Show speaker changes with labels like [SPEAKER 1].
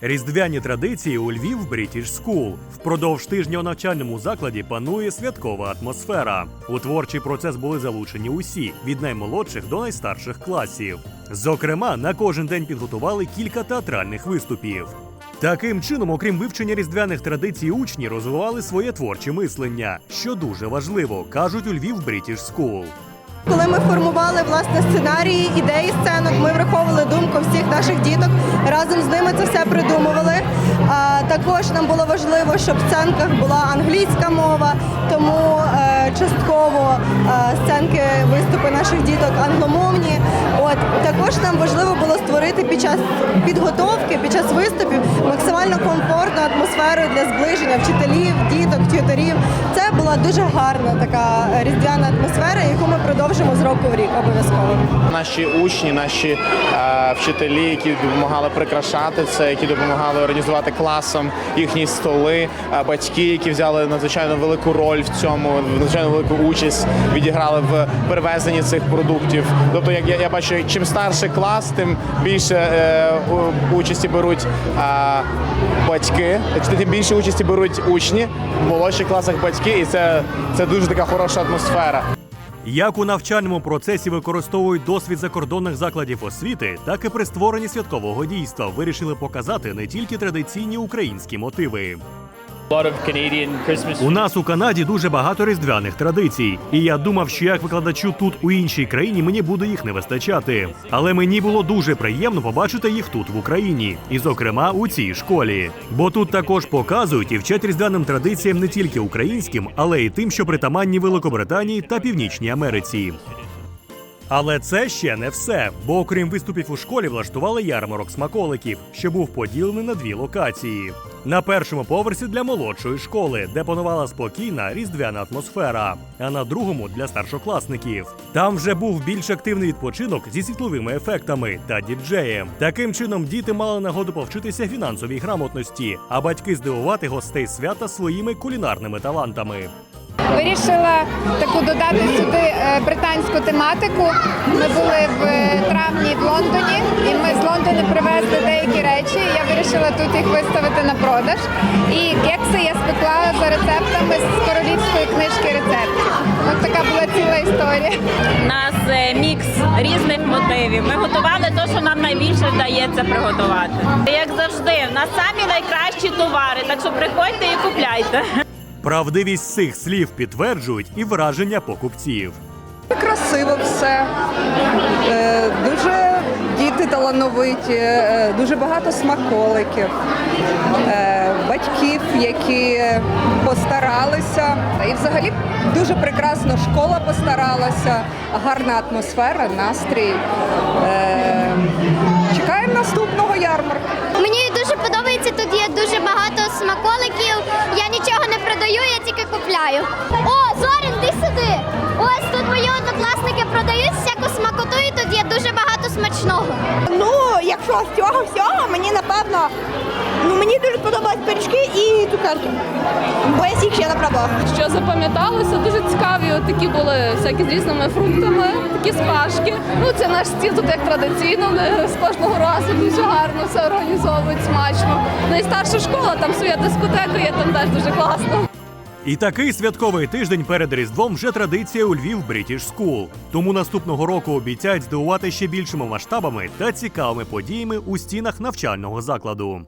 [SPEAKER 1] Різдвяні традиції у Львів British School. Впродовж тижня у навчальному закладі панує святкова атмосфера. У творчий процес були залучені усі від наймолодших до найстарших класів. Зокрема, на кожен день підготували кілька театральних виступів. Таким чином, окрім вивчення різдвяних традицій, учні розвивали своє творче мислення, що дуже важливо, кажуть у Львів British School.
[SPEAKER 2] Коли ми формували власне сценарії, ідеї сценок, ми враховували думку всіх наших діток. Разом з все придумували. Також нам було важливо, щоб в сценках була англійська мова, тому е, частково е, сценки, виступи наших діток англомовні. От також нам важливо було створити під час підготовки, під час виступів максимально комфортну атмосферу для зближення вчителів, діток, тюторів. Це була дуже гарна така різдвяна атмосфера, яку ми продовжимо з року в рік обов'язково.
[SPEAKER 3] Наші учні, наші е, вчителі, які допомагали прикрашати це, які допомагали організувати класом їхні столи, е, батьки, які взяли надзвичайно велику роль в цьому, надзвичайно велику участь відіграли в перевезенні цих продуктів. Тобто, як я, я бачу, чим старший клас, тим більше е, участі беруть е, батьки, тим більше участі беруть учні, в молодших класах батьки, і це, це дуже така хороша атмосфера.
[SPEAKER 1] Як у навчальному процесі використовують досвід закордонних закладів освіти, так і при створенні святкового дійства вирішили показати не тільки традиційні українські мотиви. У нас у Канаді дуже багато різдвяних традицій, і я думав, що як викладачу тут у іншій країні мені буде їх не вистачати. Але мені було дуже приємно побачити їх тут в Україні, і зокрема у цій школі. Бо тут також показують і вчать різдвяним традиціям не тільки українським, але й тим, що притаманні Великобританії та Північній Америці. Але це ще не все, бо окрім виступів у школі влаштували ярмарок смаколиків, що був поділений на дві локації. На першому поверсі для молодшої школи, де панувала спокійна різдвяна атмосфера, а на другому для старшокласників. Там вже був більш активний відпочинок зі світловими ефектами та діджеєм. Таким чином діти мали нагоду повчитися фінансовій грамотності, а батьки здивувати гостей свята своїми кулінарними талантами.
[SPEAKER 4] Вирішила таку додати сюди британську тематику. Ми були в е, травні в Лондоні, і ми з Лондону привезли деякі речі. і Я вирішила тут їх виставити на продаж. І кекси я спекла за рецептами з королівської книжки рецептів. Ось така була ціла історія.
[SPEAKER 5] У нас е, мікс різних мотивів. Ми готували те, що нам найбільше вдається приготувати. Як завжди, в нас самі найкращі товари, так що приходьте і купляйте.
[SPEAKER 1] Правдивість цих слів підтверджують і враження покупців.
[SPEAKER 6] Красиво все. Е, Дуже діти талановиті, е, дуже багато смаколиків, е, батьків, які постаралися. І взагалі дуже прекрасно школа постаралася, гарна атмосфера, настрій. Чекаємо наступного ярмарку.
[SPEAKER 7] Мені смачного.
[SPEAKER 2] Ну, якщо з цього всього, мені напевно, ну мені дуже подобаються пиріжки і цукерки. Бо я всіх ще не пробувала.
[SPEAKER 8] Що запам'яталося, дуже цікаві. От такі були всякі з різними фруктами, такі спашки. Ну це наш стіл тут як традиційно. Вони з кожного разу дуже гарно все організовують смачно. Найстарша школа, там своя дискотека, є там теж дуже класно.
[SPEAKER 1] І такий святковий тиждень перед Різдвом вже традиція у Львів British School. Тому наступного року обіцяють здивувати ще більшими масштабами та цікавими подіями у стінах навчального закладу.